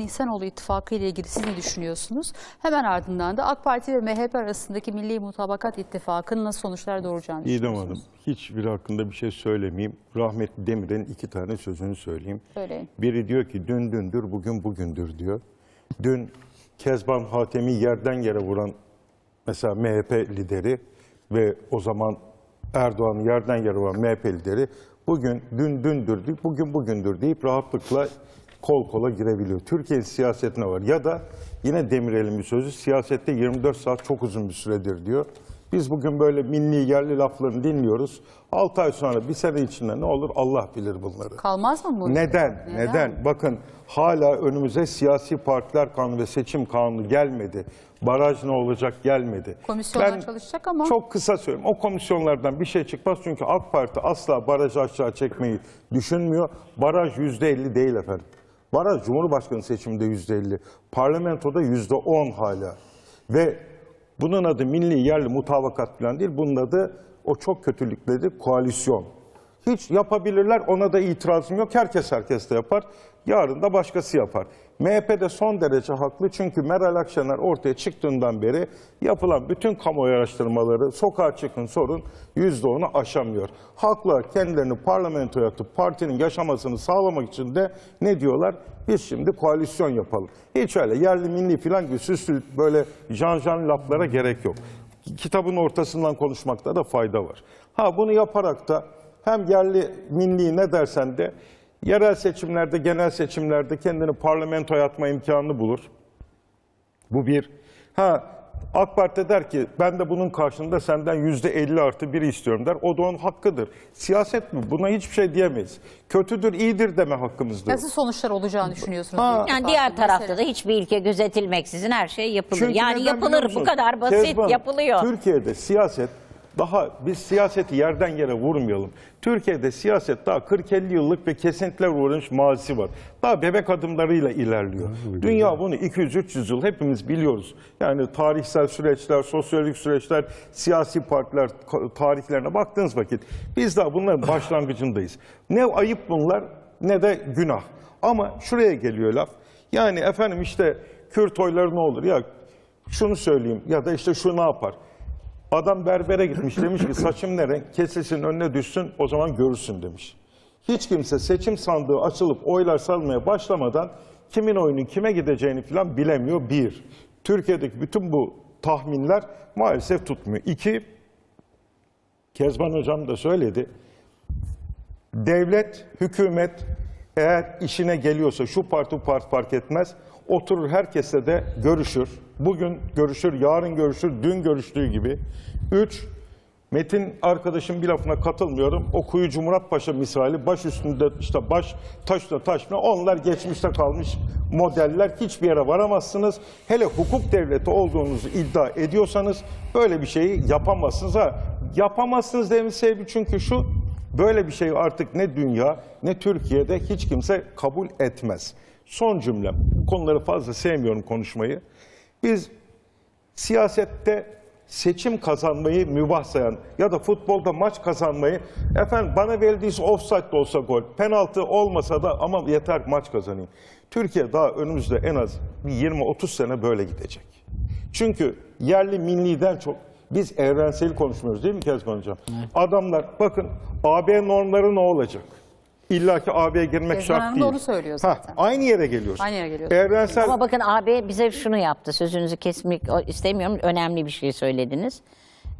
İnsanoğlu İttifakı ile ilgili siz ne düşünüyorsunuz? Hemen ardından da AK Parti ve MHP arasındaki Milli Mutabakat İttifakı'nın nasıl sonuçlar doğuracağını İdem düşünüyorsunuz? Hanım, hiçbir hakkında bir şey söylemeyeyim. Rahmetli Demir'in iki tane sözünü söyleyeyim. Söyleyin. Biri diyor ki dün dündür, bugün bugündür diyor. Dün Kezban Hatem'i yerden yere vuran mesela MHP lideri ve o zaman Erdoğan'ı yerden yere vuran MHP lideri bugün dün dündür bugün bugündür deyip rahatlıkla kol kola girebiliyor. Türkiye siyasetine var. Ya da yine Demirel'in bir sözü siyasette 24 saat çok uzun bir süredir diyor. Biz bugün böyle milli yerli laflarını dinliyoruz. 6 ay sonra bir sene içinde ne olur Allah bilir bunları. Kalmaz mı bu? Neden? Neden? Bakın hala önümüze siyasi partiler kanunu ve seçim kanunu gelmedi. Baraj ne olacak gelmedi. Komisyonlar çalışacak ama- Çok kısa söyleyeyim. O komisyonlardan bir şey çıkmaz çünkü AK Parti asla barajı aşağı çekmeyi düşünmüyor. Baraj yüzde elli değil efendim. Baraj Cumhurbaşkanı seçiminde yüzde elli. Parlamentoda yüzde on hala. Ve bunun adı milli yerli mutabakat falan değil. Bunun adı o çok kötülükleri koalisyon. Hiç yapabilirler ona da itirazım yok. Herkes herkes de yapar. Yarın da başkası yapar. MHP de son derece haklı çünkü Meral Akşener ortaya çıktığından beri yapılan bütün kamuoyu araştırmaları sokağa çıkın sorun %10'u aşamıyor. Haklar kendilerini parlamentoya atıp partinin yaşamasını sağlamak için de ne diyorlar? Biz şimdi koalisyon yapalım. Hiç öyle yerli milli falan gibi süslü böyle jan jan laflara gerek yok. Kitabın ortasından konuşmakta da fayda var. Ha bunu yaparak da hem yerli milli ne dersen de yerel seçimlerde, genel seçimlerde kendini parlamentoya atma imkanını bulur. Bu bir. Ha AK Parti der ki ben de bunun karşılığında senden yüzde 50 artı biri istiyorum der. O da onun hakkıdır. Siyaset mi? Buna hiçbir şey diyemeyiz. Kötüdür, iyidir deme hakkımızdır. Nasıl sonuçlar olacağını düşünüyorsunuz? Ha. Yani diğer tarafta da hiçbir ilke gözetilmeksizin her şey yapılır. Çünkü yani yapılır bu kadar basit Kezban, yapılıyor. Türkiye'de siyaset daha biz siyaseti yerden yere vurmayalım. Türkiye'de siyaset daha 40-50 yıllık ve kesintiler uğramış mazisi var. Daha bebek adımlarıyla ilerliyor. Dünya bunu 200-300 yıl hepimiz biliyoruz. Yani tarihsel süreçler, sosyolojik süreçler, siyasi partiler tarihlerine baktığınız vakit biz daha bunların başlangıcındayız. Ne ayıp bunlar ne de günah. Ama şuraya geliyor laf. Yani efendim işte Kürt oyları ne olur? Ya şunu söyleyeyim ya da işte şu ne yapar? Adam berbere gitmiş demiş ki saçım ne renk? Kesilsin önüne düşsün o zaman görürsün demiş. Hiç kimse seçim sandığı açılıp oylar salmaya başlamadan kimin oyunun kime gideceğini falan bilemiyor. Bir, Türkiye'deki bütün bu tahminler maalesef tutmuyor. İki, Kezban Hocam da söyledi. Devlet, hükümet eğer işine geliyorsa şu parti bu parti fark etmez. Oturur herkesle de görüşür. Bugün görüşür, yarın görüşür, dün görüştüğü gibi. Üç, Metin arkadaşım bir lafına katılmıyorum. O Kuyucu Murat Paşa misali baş üstünde işte baş taş üstünde taş mı? Onlar geçmişte kalmış modeller. Hiçbir yere varamazsınız. Hele hukuk devleti olduğunuzu iddia ediyorsanız böyle bir şeyi yapamazsınız. Ha, yapamazsınız demin sebebi çünkü şu Böyle bir şey artık ne dünya ne Türkiye'de hiç kimse kabul etmez. Son cümlem. Bu konuları fazla sevmiyorum konuşmayı. Biz siyasette seçim kazanmayı mübah sayan ya da futbolda maç kazanmayı efendim bana verildiyse offside de olsa gol, penaltı olmasa da ama yeter maç kazanayım. Türkiye daha önümüzde en az bir 20-30 sene böyle gidecek. Çünkü yerli milliden çok biz evrensel konuşmuyoruz değil mi Kezban Hocam? Adamlar bakın AB normları ne olacak? İlla ki AB'ye girmek Kezban şart Hanım değil. onu söylüyor zaten. aynı yere geliyoruz. Aynı yere geliyoruz. Evrensel Ama bakın AB bize şunu yaptı. Sözünüzü kesmek istemiyorum. Önemli bir şey söylediniz.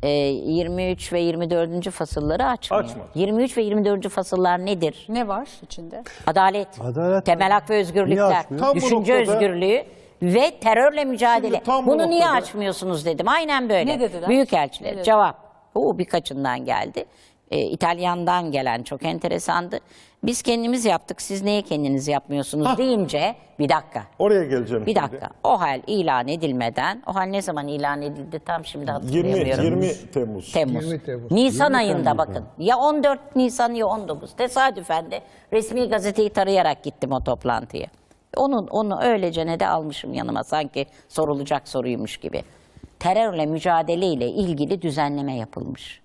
Ee, 23 ve 24. fasılları açmıyor. Açmadı. 23 ve 24. fasıllar nedir? Ne var içinde? Adalet, Adalet temel hak ve özgürlükler, düşünce noktada- özgürlüğü ve terörle mücadele. Şimdi tam bu Bunu niye noktada- açmıyorsunuz dedim. Aynen böyle. Ne dediler? Büyükelçiler. Dediler? Cevap. O birkaçından geldi. Ee, İtalyan'dan gelen çok enteresandı. Biz kendimiz yaptık, siz niye kendiniz yapmıyorsunuz Hah. deyince bir dakika. oraya geleceğim Bir şimdi. dakika. O hal ilan edilmeden, o hal ne zaman ilan edildi tam şimdi 20, hatırlayamıyorum. 20 Temmuz. Temmuz. 20 Temmuz. Nisan 20 ayında Temmuz'da. bakın. Ya 14 Nisan ya 19. Tesadüfen de resmi gazeteyi tarayarak gittim o toplantıya. Onun onu öylece ne de almışım yanıma sanki sorulacak soruymuş gibi. Terörle mücadele ile ilgili düzenleme yapılmış.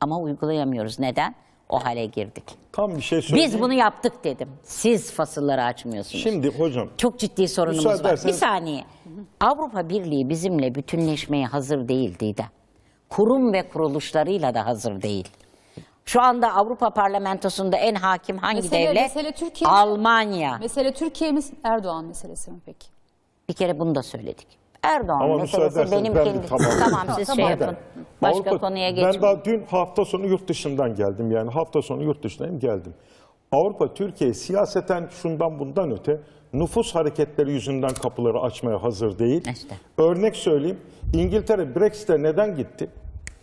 Ama uygulayamıyoruz. Neden? o hale girdik. Tam bir şey söyleyeyim. Biz bunu yaptık dedim. Siz fasılları açmıyorsunuz. Şimdi hocam Çok ciddi sorunumuz var. ederseniz- Bir saniye. Avrupa Birliği bizimle bütünleşmeye hazır değil Didem. Kurum ve kuruluşlarıyla da hazır değil. Şu anda Avrupa Parlamentosunda en hakim hangi Mesele- devlet? mesele Türkiye- Almanya. Mesele Türkiye mi Erdoğan meselesi mi peki? Bir kere bunu da söyledik. Erdoğan Ama meselesi benim ben kendi... bir tamam- Tamam siz şey Tamam. yapın. Başka Avrupa- konuya Ben geçmeyin. daha dün hafta sonu yurt dışından geldim yani hafta sonu yurt dışındayım geldim. Avrupa Türkiye siyaseten şundan bundan öte nüfus hareketleri yüzünden kapıları açmaya hazır değil. İşte. Örnek söyleyeyim İngiltere Brexit'e neden gitti?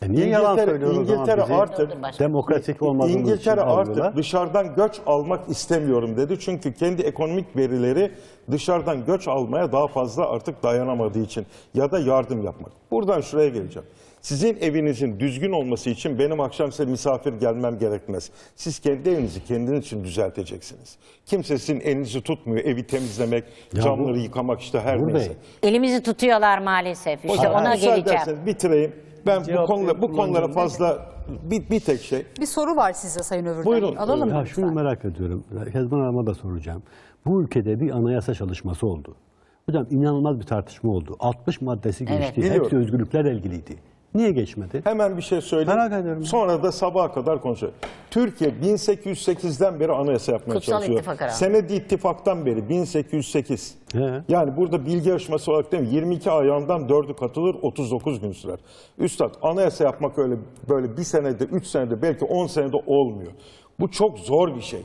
E niye yalan o zaman İngiltere artık. Demokratik olmadığımız için İngiltere artık dışarıdan göç almak istemiyorum dedi. Çünkü kendi ekonomik verileri dışarıdan göç almaya daha fazla artık dayanamadığı için ya da yardım yapmak. Buradan şuraya geleceğim. Sizin evinizin düzgün olması için benim akşam size misafir gelmem gerekmez. Siz kendi evinizi kendiniz için düzelteceksiniz. Kimse sizin elinizi tutmuyor. Evi temizlemek, Ya camları bu- yıkamak işte her neyse. Elimizi tutuyorlar maalesef. İşte ona geleceğim. bitireyim. Ben bu Cevap konuda bu konulara fazla bir, bir tek şey. Bir soru var size Sayın Övür'den. Buyurun. Alalım mı ya lütfen? şunu merak ediyorum. Kezban Hanım'a da soracağım. Bu ülkede bir anayasa çalışması oldu. Hocam inanılmaz bir tartışma oldu. 60 maddesi geçti. Biliyorum. Hepsi özgürlüklerle ilgiliydi. Niye geçmedi? Hemen bir şey söyleyeyim. Merak ediyorum. Sonra da sabaha kadar konuşalım. Türkiye 1808'den beri anayasa yapmaya Kutsal çalışıyor. İttifak herhalde. Senedi ittifaktan beri 1808. He. Yani burada bilgi yarışması olarak değil mi? 22 ayağından 4'ü katılır 39 gün sürer. Üstad anayasa yapmak öyle böyle bir senede, 3 senede belki 10 senede olmuyor. Bu çok zor bir şey.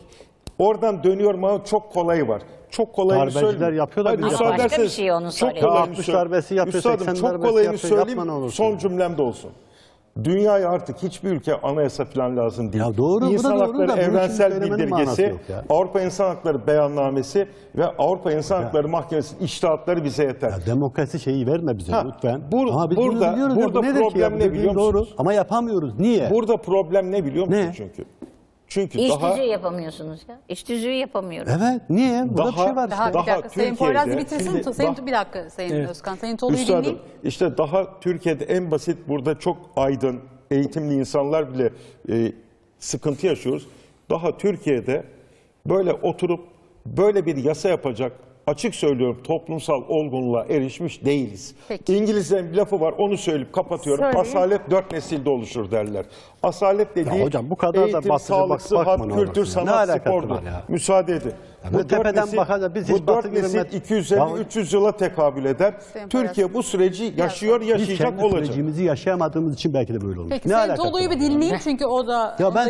Oradan dönüyorum ama çok kolayı var. Çok kolayını Darbeciler söyleyeyim. yapıyor da Hayır, biz. Başka bir şey onu çok söyleyeyim. kolayını Ya 60 söyleyeyim. darbesi yapıyor, Üstadım 80 çok darbesi kolayını yapıyor, söyleyeyim. yapma ne olursun Son ya. cümlemde olsun. Dünyaya artık hiçbir ülke anayasa falan lazım değil. Ya doğru, bu da İnsan doğru Hakları da bunun için Evrensel söylemenin manası Bildirgesi, yok ya. Avrupa İnsan Hakları Beyannamesi ve Avrupa İnsan Hakları Mahkemesi'nin iştahatları bize yeter. Ya demokrasi şeyi verme bize Ha, lütfen. bur- Ama biz burada- bunu biliyoruz ya, bu burada nedir ki problem ya? Bu ne dediğin biliyor doğru. musunuz? Ama yapamıyoruz. Niye? Burada problem ne biliyor musun Ne? çünkü? Çünkü İş daha tüzüğü yapamıyorsunuz ya. İş tüzüğü yapamıyoruz. Evet. Niye? Burada Daha- bir şey var. Daha işte. bir Daha dakika Sayın Poyraz bitirsin. Şimdi Sayın, daha- bir dakika Sayın Özkan. Sayın Tolu'yu dinleyin. işte daha Türkiye'de en basit burada çok aydın, eğitimli insanlar bile e, sıkıntı yaşıyoruz. Daha Türkiye'de böyle oturup böyle bir yasa yapacak açık söylüyorum toplumsal olgunluğa erişmiş değiliz. Peki. İngilizlerin bir lafı var onu söyleyip kapatıyorum. Söyleyin. Asalet dört nesilde oluşur derler. Asalet dediği hocam bu kadar da eğitim, batıcı sağlık, bak- sıhhat, kültür, sanat, ya? Müsaade edin. böyle tepeden bakacak, biz hiç bu dört nesil görmez- 250-300 yıla tekabül eder. Sayın Türkiye bu süreci yaşıyor, Biz yaşayacak kendi olacak. sürecimizi yaşayamadığımız için belki de böyle olmuş. Peki ne Sayın alakası Tolu'yu var bir ya? dinleyin çünkü o da Ya ben da